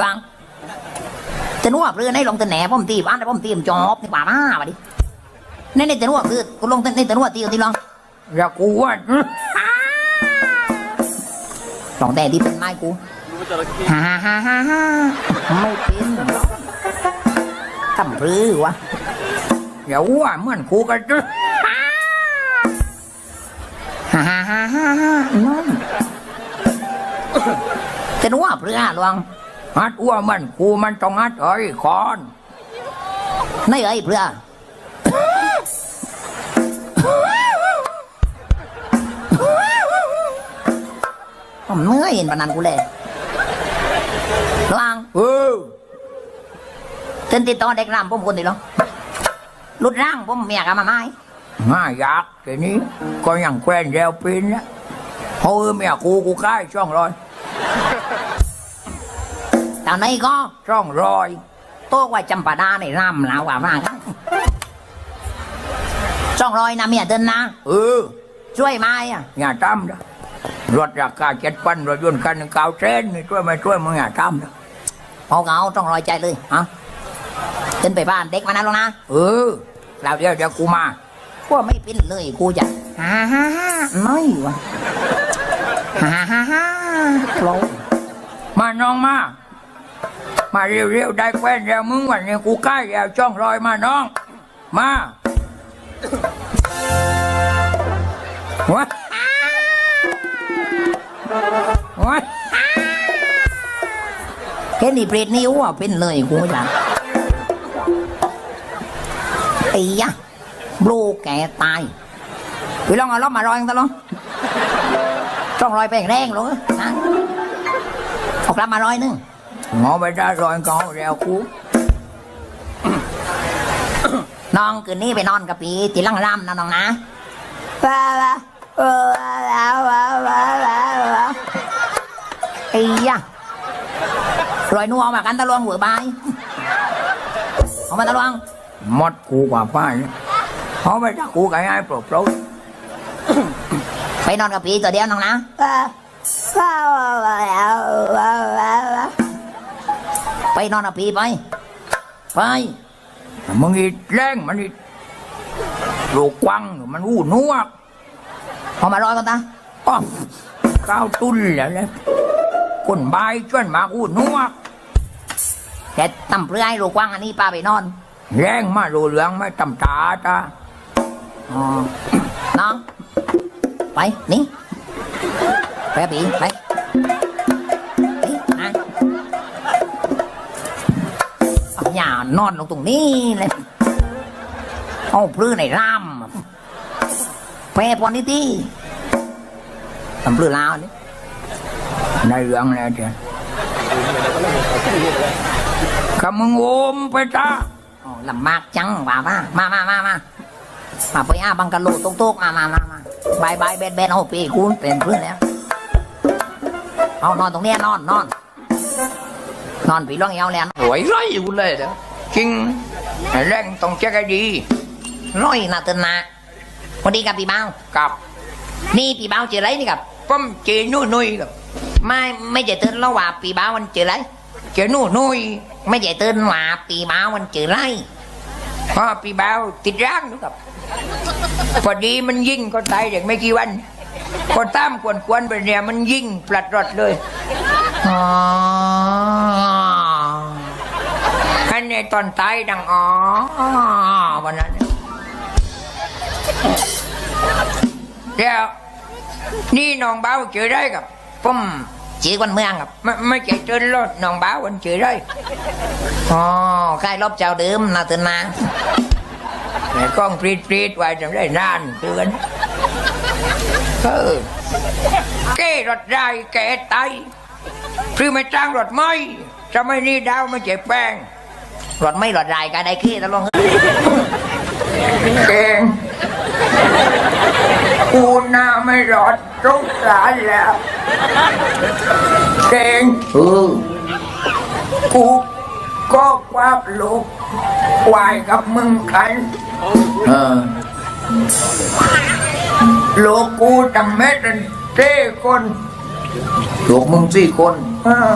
รังจะนัวเพื่อให้ลงตะแหนผมตีบ้านแล้วผมตีมจอบนี่ป่ามาว่ะดิในในจะนัวคือกูลงในจะนัวตีเอาตีลองอย่ากูว่าสองแต่ที่เป็นไม้กูฮ่าฮ่าฮ่าฮ่าฮ่าไม่เป็นทำพรือวะอย่าว่าเหมือนกูกันจ้ะฮ่าฮ่าฮ่าฮ่าฮ่น้องจะนัวเพื่อลวง ฮัดว่ามันกูมันต้องฮัดเอ้ยคอนไม่เอ้ยเพื่อผมเมื่อยเห็นปานนันกูเลยระวังเออเต้นติดต่อเด็กรำผมคนเดียวเหรอรุดร่างผมเมียกันมาไหมง่ายยากทีนี้ ก็ยังแควนแล้วปีนนะเฮ้ยเมียกูกูใกล้ช่องรอย ตอนนี้ก็ช่องรอยโต๊ะว่าจำปาดาในรำแล้วว่ามากจ้องรอยนะเมียเดินนะเออช่วยไหมอะอย่าทำนะรถราคาเจ็ดพันรถยนต์คันหนึ่งเก้าเซนนี่ช่วยไม่ช่วยมึงอย่าทำนะเอาเงาจ้องรอยใจเลยอะเดินไปบ้านเด็กมานะลงนะเออแล้วเดี๋ยวเดี๋ยวกูมาพวกไม่เป็นเลยกูจะฮ่าฮ่าฮ่าน้อยวะฮ่าฮ่าฮ่าโลมาน้องมา มาเร็วๆได้แควนแล้วมึงวันนี้กูใกล้แล้วช่องรอยมาน้อง มาวัดวัดเห็นนี่เปรตนิ้วอะเป็นเลยกูจะไอ้ยะบลูแกตายไปลองเอาล้อมารอยกันตะลองจ้องรอยไปแรงเลยนะออกลับมารอยหนึง ngõ bây ra rồi con reo cú น้องคืนนี้ไปนอนกับปีตีลังรำนะน้องนะว้าวว้าวว้าวว้าวว้าวว้าวว้าวไอ้ยะรอยนัวมากันตะลวงหัวบายเอามาตะลวง mất cú quả phải ngõ bây ra cú cái ai pro pro ไปนอนกับปีตัวเดียวน้องนะว้าวว้าวว้าวว้าวว้าว ไปนอนกับปีไป ไป มึงอีแรงมันอีลูกกวังมันอู้นัวเอมารอยกันตาอ้อก้าวตุ้นแล้วเลยคนบายชวนมาอู้นัวแกตำเปลือยลูกกว้างอันนี้ป้าไปนอน แรงมาโลเหลืองไม่ตำตาตาอ๋อน้องไปนี่ไปปีไป นอนลงตรงนี้เลยเอาพลื้อในร่ามแปรปอนนี่ที่ตำปลื้อลาวนี่ในเรื่องแล้วเจ้ะขมึงโอมไปตาลำบากจังว่ามามามามามามาไปอาบังกะโลตกตกมามามามาบายบายเบนเบนเอาปีคุณเป็นเพื่อนแล้ว เอานอนตรงนี้นอนนอนนอนปีร่องเอวแล้วหวยไรอยู่เลยเด้อ จริงแรงต้องเช็คให้ดี ร้อยนาเตือนนาวันดีกับปีเบ้ากับ นี่ปีเบ้าเจออะไรนี่กับป้อมเจนุ่ยนุ่ยกับไม่ไม่เจอเตือนแล้วว่าปีเบ้ามันเจออะไรเจนุ่ยนุ่ยไม่เจอเตือนว่าปีเบ้ามันเจออะไรเพราะปีบ่าวติดร่างนะครับ พอดีมันยิงก็ตายเด็กไม่กี่วันก็ตามกวนกวนๆไปเนี่ยมันยิงปลัดรถเลยอ๋ออันนี้ ตอนตายดังอ๋อวันนั้นเดี๋ยวนี่น้องบ่าวเจอได้กับผมจีวันเมืองกับไม่ไม่ใจเจอรถน้องบ่าวันเจอได้อ๋อใกล้รอบเจ้าเดิมนาตือนนาแต่กล้องปรีดปรีดไว้จำได้นานเตือนเออแกรถได้แกตายพรือไม่จ้างรถไม่จะไม่นี่ดาวไม่เจ็บแป้ง รถไม่รถรายการใดขี้ตะลงเก่งกูหน้าไม่รอดสงสารแล้วเก่งเออกูก็ควับลูกควายกับมึงกันเออลูกกูตั้งเม็ดเป็นเจ้คนลูกมึงสี่คนเออ